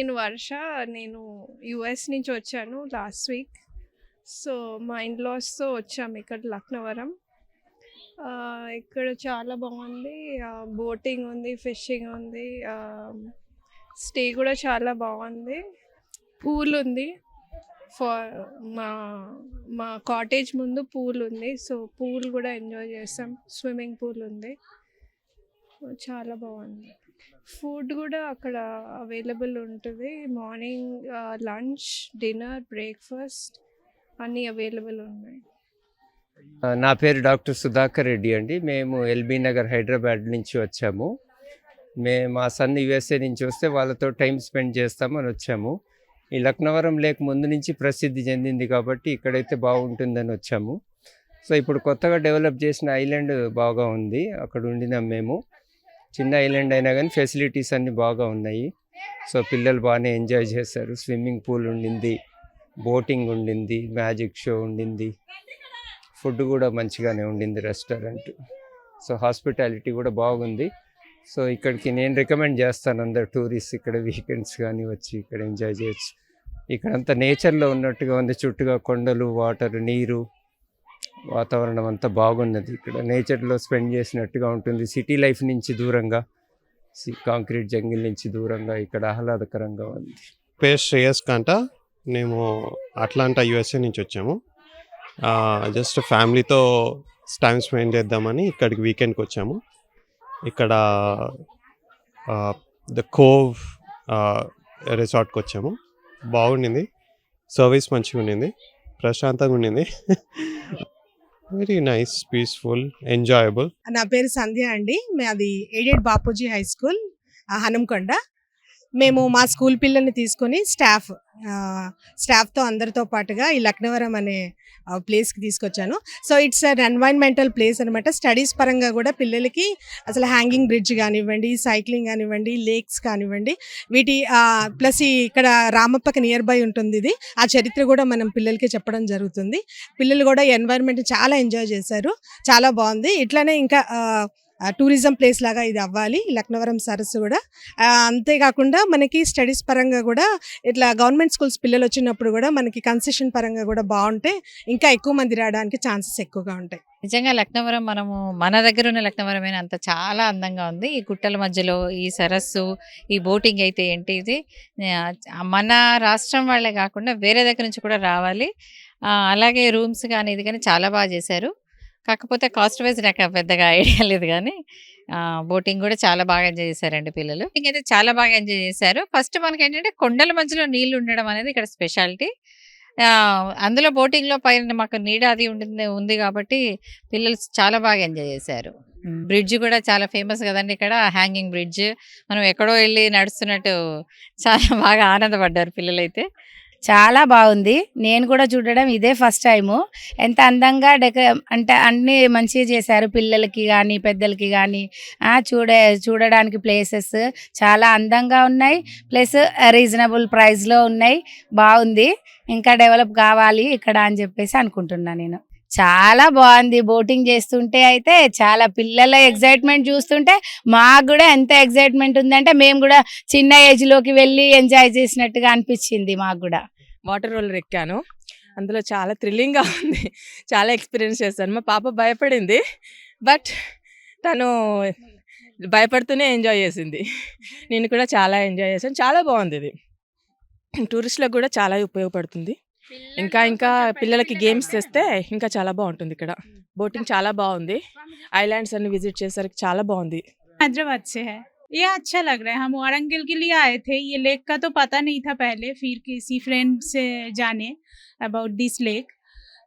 నేను వర్ష నేను యుఎస్ నుంచి వచ్చాను లాస్ట్ వీక్. సో మా ఇన్లాస్తో వచ్చాము ఇక్కడ లక్నవరం. ఇక్కడ చాలా బాగుంది. బోటింగ్ ఉంది ఫిషింగ్ ఉంది. స్టే కూడా చాలా బాగుంది. పూల్ ఉంది. ఫర్ మా మా కాటేజ్ ముందు పూల్ ఉంది. సో పూల్ కూడా ఎంజాయ్ చేస్తాం స్విమ్మింగ్ పూల్ ఉంది. చాలా బాగుంది. ఫుడ్ కూడా అక్కడ అవైలబుల్ ఉంటుంది. మార్నింగ్ లంచ్ డిన్నర్ బ్రేక్ఫాస్ట్ అన్నీ అవైలబుల్ ఉన్నాయి. నా పేరు డాక్టర్ సుధాకర్ రెడ్డి అండి. మేము ఎల్బీ నగర్ హైదరాబాద్ నుంచి వచ్చాము. మేము మా సన్ యుఎస్ఏ నుంచి వస్తే వాళ్ళతో టైం స్పెండ్ చేస్తామని వచ్చాము. ఈ లక్నవరం లేక్ ముందు నుంచి ప్రసిద్ధి చెందింది కాబట్టి ఇక్కడైతే బాగుంటుందని వచ్చాము. సో ఇప్పుడు కొత్తగా డెవలప్ చేసిన ఐలాండ్ బాగా ఉంది. అక్కడ ఉండినాం మేము. చిన్న ఐలాండ్ అయినా కానీ ఫెసిలిటీస్ అన్నీ బాగా ఉన్నాయి. సో పిల్లలు బాగానే ఎంజాయ్ చేశారు. స్విమ్మింగ్ పూల్ ఉండింది బోటింగ్ ఉండింది మ్యాజిక్ షో ఉండింది. ఫుడ్ కూడా మంచిగానే ఉండింది రెస్టారెంట్. సో హాస్పిటాలిటీ కూడా బాగుంది. సో ఇక్కడికి నేను రికమెండ్ చేస్తాను అందరు టూరిస్ట్ ఇక్కడ వీకెండ్స్ కానీ వచ్చి ఇక్కడ ఎంజాయ్ చేయొచ్చు. ఇక్కడంతా నేచర్లో ఉన్నట్టుగా ఉంది. చుట్టుగా కొండలు వాటర్ నీరు. వాతావరణం అంతా బాగున్నది. ఇక్కడ నేచర్లో స్పెండ్ చేసినట్టుగా ఉంటుంది. సిటీ లైఫ్ నుంచి దూరంగా కాంక్రీట్ జంగిల్ నుంచి దూరంగా ఇక్కడ ఆహ్లాదకరంగా ఉంది. పేరు శ్రేయస్ కంట మేము అట్లాంటా యుఎస్ఏ నుంచి వచ్చాము. జస్ట్ ఫ్యామిలీతో టైం స్పెండ్ చేద్దామని ఇక్కడికి వీకెండ్కి వచ్చాము. ఇక్కడ ద కోవ్ రిసార్ట్కి వచ్చాము. బాగుండింది. సర్వీస్ మంచిగా ఉండింది ప్రశాంతంగా ఉండింది వెరీ నైస్ పీస్ఫుల్ ఎంజాయబుల్ నా పేరు సంధ్య అండి. మాది aided Bapuji high school Hanamkonda మేము మా స్కూల్ పిల్లల్ని తీసుకొని స్టాఫ్ స్టాఫ్తో అందరితో పాటుగా ఈ లక్నవరం అనే ప్లేస్కి తీసుకొచ్చాను. So it's an environmental place అనమాట స్టడీస్ పరంగా కూడా పిల్లలకి అసలు హ్యాంగింగ్ బ్రిడ్జ్ కానివ్వండి సైక్లింగ్ కానివ్వండి లేక్స్ కానివ్వండి వీటి ప్లస్ ఇక్కడ రామప్పకి నియర్ బై ఉంటుంది ఇది. ఆ చరిత్ర కూడా మనం పిల్లలకి చెప్పడం జరుగుతుంది. పిల్లలు కూడా ఎన్వైర్న్మెంట్ చాలా ఎంజాయ్ చేశారు. చాలా బాగుంది. ఇట్లానే ఇంకా టూరిజం ప్లేస్ లాగా ఇది అవ్వాలి. లక్నవరం సరస్సు కూడా. అంతేకాకుండా మనకి స్టడీస్ పరంగా కూడా ఇట్లా గవర్నమెంట్ స్కూల్స్ పిల్లలు వచ్చినప్పుడు కూడా మనకి కన్సెషన్ పరంగా కూడా బాగుంటే ఇంకా ఎక్కువ మంది రావడానికి ఛాన్సెస్ ఎక్కువగా ఉంటాయి. నిజంగా లక్నవరం మనము మన దగ్గర ఉన్న లక్నవరమైన అంత చాలా అందంగా ఉంది. ఈ గుట్టల మధ్యలో ఈ సరస్సు ఈ బోటింగ్ అయితే ఏంటి ఇది? మన రాష్ట్రం వాళ్ళే కాకుండా వేరే దగ్గర నుంచి కూడా రావాలి. అలాగే రూమ్స్ కానీ ఇది కానీ చాలా బాగా చేశారు. కాకపోతే కాస్ట్ వైజ్ నాకు పెద్దగా ఐడియా లేదు కానీ బోటింగ్ కూడా చాలా బాగా ఎంజాయ్ చేశారండి పిల్లలు. ఇంకైతే చాలా బాగా ఎంజాయ్ చేశారు. ఫస్ట్ మనకి ఏంటంటే కొండల మధ్యలో నీళ్ళు ఉండడం అనేది ఇక్కడ స్పెషాలిటీ. అందులో బోటింగ్లో పైన మాకు నీడ అది ఉంటుంది ఉంది కాబట్టి పిల్లలు చాలా బాగా ఎంజాయ్ చేశారు. బ్రిడ్జ్ కూడా చాలా ఫేమస్ కదండి ఇక్కడ హ్యాంగింగ్ బ్రిడ్జ్. మనం ఎక్కడో వెళ్ళి నడుస్తున్నట్టు చాలా బాగా ఆనందపడ్డారు పిల్లలైతే. చాలా బాగుంది. నేను కూడా చూడడం ఇదే ఫస్ట్ టైము. ఎంత అందంగా డెక అంటే అన్ని మంచిగా చేశారు. పిల్లలకి కానీ పెద్దలకి కానీ చూడ చూడడానికి ప్లేసెస్ చాలా అందంగా ఉన్నాయి. ప్లస్ రీజనబుల్ ప్రైస్లో ఉన్నాయి. బాగుంది. ఇంకా డెవలప్ కావాలి ఇక్కడ అని చెప్పేసి అనుకుంటున్నాను నేను. చాలా బాగుంది. బోటింగ్ చేస్తుంటే అయితే చాలా పిల్లల ఎగ్జైట్మెంట్ చూస్తుంటే మాకు కూడా ఎంత ఎగ్జైట్మెంట్ ఉందంటే మేము కూడా చిన్న ఏజ్లోకి వెళ్ళి ఎంజాయ్ చేసినట్టుగా అనిపించింది మాకు కూడా. వాటర్ రోలర్ ఎక్కాను. అందులో చాలా థ్రిల్లింగ్గా ఉంది. చాలా ఎక్స్పీరియన్స్ చేశాను. మా పాప భయపడింది. బట్ తను భయపడుతూనే ఎంజాయ్ చేసింది. నేను కూడా చాలా ఎంజాయ్ చేశాను. చాలా బాగుంది ఇది. టూరిస్టులకు కూడా చాలా ఉపయోగపడుతుంది. ఇంకా ఇంకా పిల్లలకి గేమ్స్ తెస్తే ఇంకా చాలా బాగుంటుంది ఇక్కడ బోటింగ్ చాలా బాగుంది ఐలాండ్స్ అన్ని విజిట్ చేసరికి చాలా బాగుంది हैदराबाद से है ये अच्छा लग रहा है हम वारंगल के लिए आए थे ये लेक का तो पता नहीं था पहले फिर किसी फ्रेंड से जाने अबाउट दिस लेक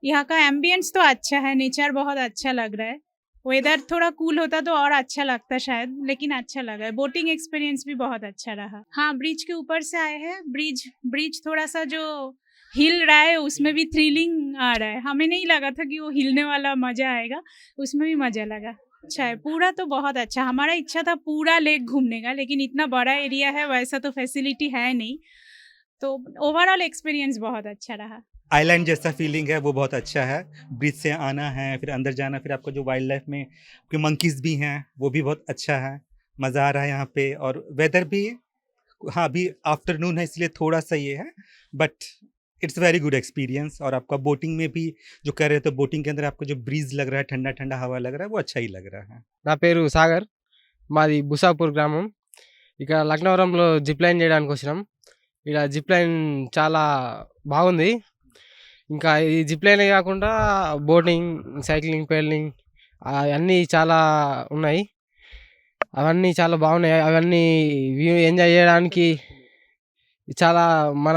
यहाँ का एम्बियंस तो अच्छा है नेचर बहुत अच्छा लग रहा है वेदर थोड़ा कूल होता तो और अच्छा लगता शायद लेकिन अच्छा लगा है बोटिंग एक्सपीरियंस भी बहुत अच्छा रहा हाँ ब्रिज के ऊपर से आए हैं ब्रिज ब्रिज थोड़ा सा जो हिल रहा है, उसमें भी थ्रिलिंग आ रहा है। हमें नहीं लगा था कि वो हिलने वाला मज़ा आएगा, उसमें भी मज़ा लगा। अच्छा है, पूरा तो बहुत अच्छा। हमारा इच्छा था पूरा लेक घूमने का, लेकिन इतना बड़ा एरिया है, वैसा तो फैसिलिटी है नहीं। तो ओवरऑल एक्सपीरियंस बहुत अच्छा रहा। आइलैंड जैसा फीलिंग है, वो बहुत अच्छा है। ब्रिज से आना है, फिर अंदर जाना, फिर आपको जो वाइल्ड लाइफ में आपके मंकीज भी हैं, वो भी बहुत अच्छा है। मज़ा आ रहा है यहाँ पे और वेदर भी हाँ अभी आफ्टरनून है, इसलिए थोड़ा सा ये है but it's very good experience और आपका बोटिंग में भी जो कर रहे थे बोटिंग के अंदर आपको जो ब्रीज लग रहा है ठंडा ठंडा हवा लग रहा है वो अच्छा ही लग रहा है నా పేరు సాగర్ మాది బుసాపూర్ గ్రామం ఇక్కడ లక్నవరంలో జిప్ లైన్ చేయడానికి వచ్చినాం ఇక్కడ జిప్ లైన్ చాలా బాగుంది ఇంకా ఈ జిప్ లైనే కాకుండా బోటింగ్ సైక్లింగ్ పెయిలింగ్ అన్నీ చాలా ఉన్నాయి అవన్నీ చాలా బాగున్నాయి అవన్నీ వ్యూ ఎంజాయ్ చేయడానికి చాలా మన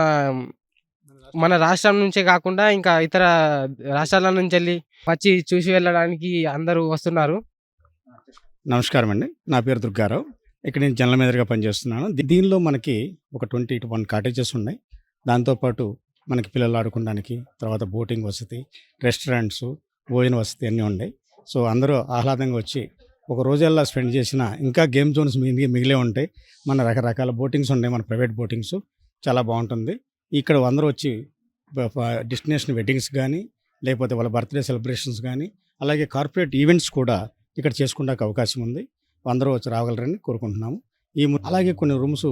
మన రాష్ట్రం నుంచే కాకుండా ఇంకా ఇతర రాష్ట్రాల నుంచి వెళ్ళి వచ్చి చూసి వెళ్ళడానికి అందరూ వస్తున్నారు. నమస్కారం అండి. నా పేరు దుర్గారావు. ఇక్కడ నేను జనరల్ మేనేజర్గా పనిచేస్తున్నాను. దీ- దీనిలో మనకి ఒక ట్వంటీ టు వన్ కాటేజెస్ ఉన్నాయి. దాంతోపాటు మనకి పిల్లలు ఆడుకోవడానికి తర్వాత బోటింగ్ వసతి రెస్టారెంట్స్ భోజన వసతి అన్నీ ఉన్నాయి. సో అందరూ ఆహ్లాదంగా వచ్చి ఒక రోజల్లా స్పెండ్ చేసిన ఇంకా గేమ్ జోన్స్ మిగిలి మిగిలే ఉంటాయి మన రకరకాల బోటింగ్స్ ఉన్నాయి. మన ప్రైవేట్ బోటింగ్స్. చాలా బాగుంటుంది. ఇక్కడ అందరూ వచ్చి డెస్టినేషన్ వెడ్డింగ్స్ కానీ లేకపోతే వాళ్ళ బర్త్డే సెలబ్రేషన్స్ కానీ అలాగే కార్పొరేట్ ఈవెంట్స్ కూడా ఇక్కడ చేసుకుంటానికి అవకాశం ఉంది. అందరూ వచ్చి రాగలరని కోరుకుంటున్నాము. ఈ అలాగే కొన్ని రూమ్స్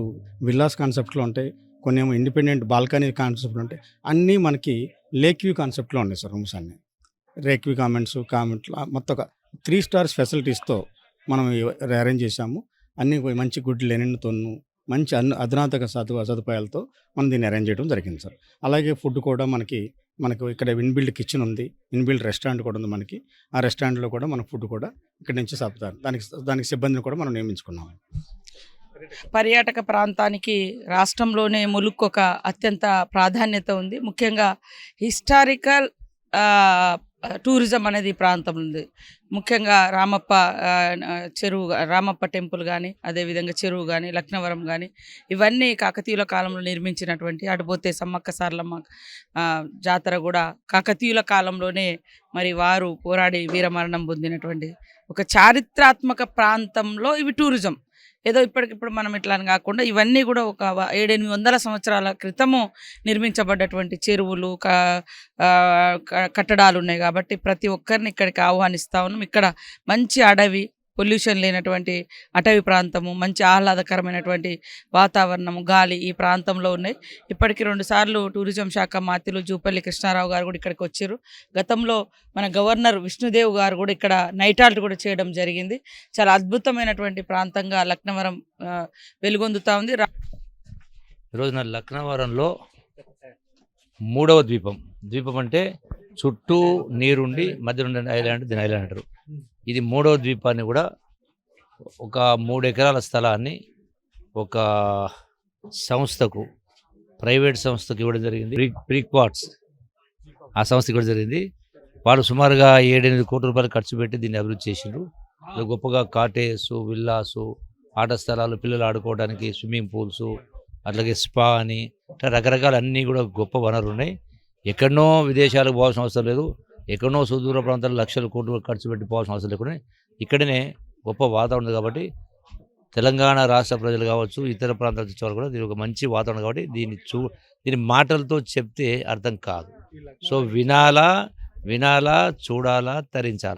విల్లాస్ కాన్సెప్ట్లో ఉంటాయి. కొన్ని ఏమో ఇండిపెండెంట్ బాల్కనీ కాన్సెప్ట్లు ఉంటాయి. అన్నీ మనకి లేక్ వ్యూ కాన్సెప్ట్లో ఉన్నాయి సార్ రూమ్స్ అన్నీ. రేక్ వ్యూ కామెంట్స్ కామెంట్లు మొత్తం ఒక త్రీ స్టార్స్ ఫెసిలిటీస్తో మనం అరేంజ్ చేశాము. అన్నీ మంచి గుడ్ లెనిన్తోనూ మంచి అన్ అధునాతక సదు సదుపాయాలతో మనం దీన్ని అరేంజ్ చేయడం జరిగింది సార్. అలాగే ఫుడ్ కూడా మనకి మనకు ఇక్కడ ఇన్బిల్డ్ కిచెన్ ఉంది. ఇన్బిల్డ్ రెస్టారెంట్ కూడా ఉంది మనకి. ఆ రెస్టారెంట్లో కూడా మన ఫుడ్ కూడా ఇక్కడ నుంచి సాపుతారు. దానికి దానికి సిబ్బందిని కూడా మనం నియమించుకున్నాం. పర్యాటక ప్రాంతానికి రాష్ట్రంలోనే ములుక్కు ఒక అత్యంత ప్రాధాన్యత ఉంది. ముఖ్యంగా హిస్టారికల్ టూరిజం అనేది ప్రాంతం ఉంది. ముఖ్యంగా రామప్ప చెరువు రామప్ప టెంపుల్ కానీ అదేవిధంగా చెరువు కానీ లక్నవరం కానీ ఇవన్నీ కాకతీయుల కాలంలో నిర్మించినటువంటి అటుపోతే సమ్మక్క సార్లమ్మ జాతర కూడా కాకతీయుల కాలంలోనే మరి వారు పోరాడి వీరమరణం పొందినటువంటి ఒక చారిత్రాత్మక ప్రాంతంలో ఇవి టూరిజం. ఏదో ఇప్పటికిప్పుడు మనం ఇట్లా అని కాకుండా ఇవన్నీ కూడా ఒక ఏడెనిమిది వందల సంవత్సరాల క్రితము నిర్మించబడ్డటువంటి చెరువులు కట్టడాలు ఉన్నాయి కాబట్టి ప్రతి ఒక్కరిని ఇక్కడికి ఆహ్వానిస్తా ఉన్నాం. ఇక్కడ మంచి అడవి పొల్యూషన్ లేనటువంటి అటవీ ప్రాంతము మంచి ఆహ్లాదకరమైనటువంటి వాతావరణము గాలి ఈ ప్రాంతంలో ఉన్నాయి. ఇప్పటికీ రెండు సార్లు టూరిజం శాఖ మాతిలు జూపల్లి కృష్ణారావు గారు కూడా ఇక్కడికి వచ్చారు. గతంలో మన గవర్నర్ విష్ణుదేవ్ గారు కూడా ఇక్కడ నైట్ హాల్ట్ కూడా చేయడం జరిగింది. చాలా అద్భుతమైనటువంటి ప్రాంతంగా లక్నవరం వెలుగొందుతూ వెలుగొందుతా ఉంది. ఈరోజు నా లక్నవరంలో మూడవ ద్వీపం. ద్వీపం అంటే చుట్టూ నీరుండి మధ్య ఉండే ఐలాండ్ దీని ఐలాండ్ అంటారు. ఇది మూడవ ద్వీపాన్ని కూడా ఒక మూడు ఎకరాల స్థలాన్ని ఒక సంస్థకు ప్రైవేట్ సంస్థకు ఇవ్వడం జరిగింది. ప్రీ ప్రీక్వాట్స్ ఆ సంస్థకి ఇవ్వడం జరిగింది. వాళ్ళు సుమారుగా ఏడెనిమిది కోట్ల రూపాయలు ఖర్చు పెట్టి దీన్ని అభివృద్ధి చేసిండ్రు. గొప్పగా కాటేజ్ విల్లాసు ఆట స్థలాలు పిల్లలు ఆడుకోవడానికి స్విమ్మింగ్ పూల్స్ అట్లాగే స్పా అని ఇట్లా రకరకాల అన్నీ కూడా గొప్ప వనరులు ఉన్నాయి ఎక్కడనో విదేశాలకు పోవాల్సిన అవసరం లేదు. ఎక్కడనో సుదూర ప్రాంతాల్లో లక్షల కోట్లు ఖర్చు పెట్టి పోవాల్సిన అవసరం లేకుండా ఇక్కడనే గొప్ప వాతావరణం కాబట్టి తెలంగాణ రాష్ట్ర ప్రజలు కావచ్చు ఇతర ప్రాంతాల నుంచి వాళ్ళు కూడా దీని ఒక మంచి వాతావరణం కాబట్టి దీన్ని చూ దీని మాటలతో చెప్తే అర్థం కాదు. సో వినాలా వినాలా చూడాలా తరించాలా.